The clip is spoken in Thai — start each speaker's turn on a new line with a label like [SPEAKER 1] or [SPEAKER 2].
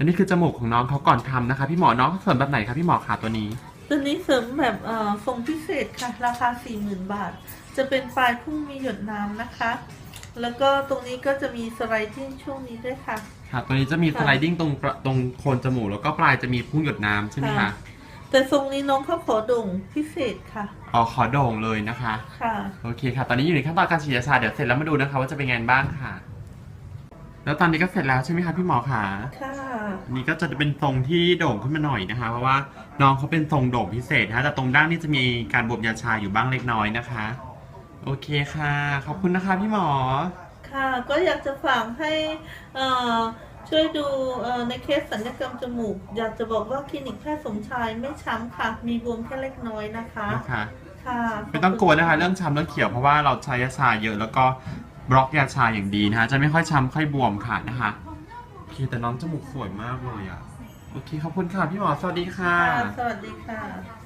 [SPEAKER 1] อันนี้คือจมูกของน้องเขาก่อนทำนะคะ พี่หมอน้องเขาเสริมแบบไหนคะพี่หมอขาตัวนี้
[SPEAKER 2] ตัวนี้เสริมแบบเอ่อทรงพิเศษค่ะ ราคา 40,000 บาท จะเป็นปลายพุ่งมีหยดน้ำนะคะ แล้วก็ตรงนี้ก็จะมีสไลดิ้งช่วงนี้ด้วยค่ะ
[SPEAKER 1] ค่ะ ตัวนี้จะมีสไลดิ้งตรงประตรงโคนจมูกแล้วก็ปลายจะมีพุ่งหยดน้ำใช่ไหมคะ
[SPEAKER 2] ค่ะแต่ทรงนี้น้องเขาขอโด่งพิเศษค่ะ
[SPEAKER 1] อ๋อขอโด่งเลยนะคะ
[SPEAKER 2] ค่ะ
[SPEAKER 1] โอเคค่ะ ตอนนี้อยู่ในขั้นตอนการฉีดยาชาเดี๋ยวเสร็จแล้วมาดูนะคะว่าจะเป็นไงบ้างค่ะ แล้วตอนนี้ก็เสร็จแล้วใช่ไหมคะพี่หมอคะ
[SPEAKER 2] ค่ะ
[SPEAKER 1] อันนี้ก็จะเป็นทรงที่โด่งขึ้นมาหน่อยนะคะ เพราะว่าน้องเขาเป็นทรงโด่งพิเศษนะคะแต่ตรงด้านนี้จะมีการบวมยาชาอยู่บ้างเล็กน้อยนะคะ โอเคค่ะ ขอบคุณนะคะพี่หมอ
[SPEAKER 2] ค่ะ ก็อยากจะฝากให้เอ่อช่วยดูเอ่อในเคสสัญญกรรมจมูก อยากจะบอกว่าคลินิกแพทย์สมชายไม่ช้ำค่ะ มีบวมแค่เล็กน้อยนะคะ
[SPEAKER 1] นะคะ
[SPEAKER 2] ค่ะ
[SPEAKER 1] ไม่ต้องกลัวนะคะ เรื่องช้ำเรื่องเขียวเพราะว่าเราใช้ยาชาเยอะแล้วก็ บล็อกยาชาอย่างดีนะคะ จะไม่ค่อยช้ำค่อยบวมค่ะนะคะโอเคแต่น้องจมูกสวยมากเลยอะ โอเคขอบคุณค่ะพี่หมอสวัสดีค่ะ
[SPEAKER 2] ค่ะ สวัสดีค่ะ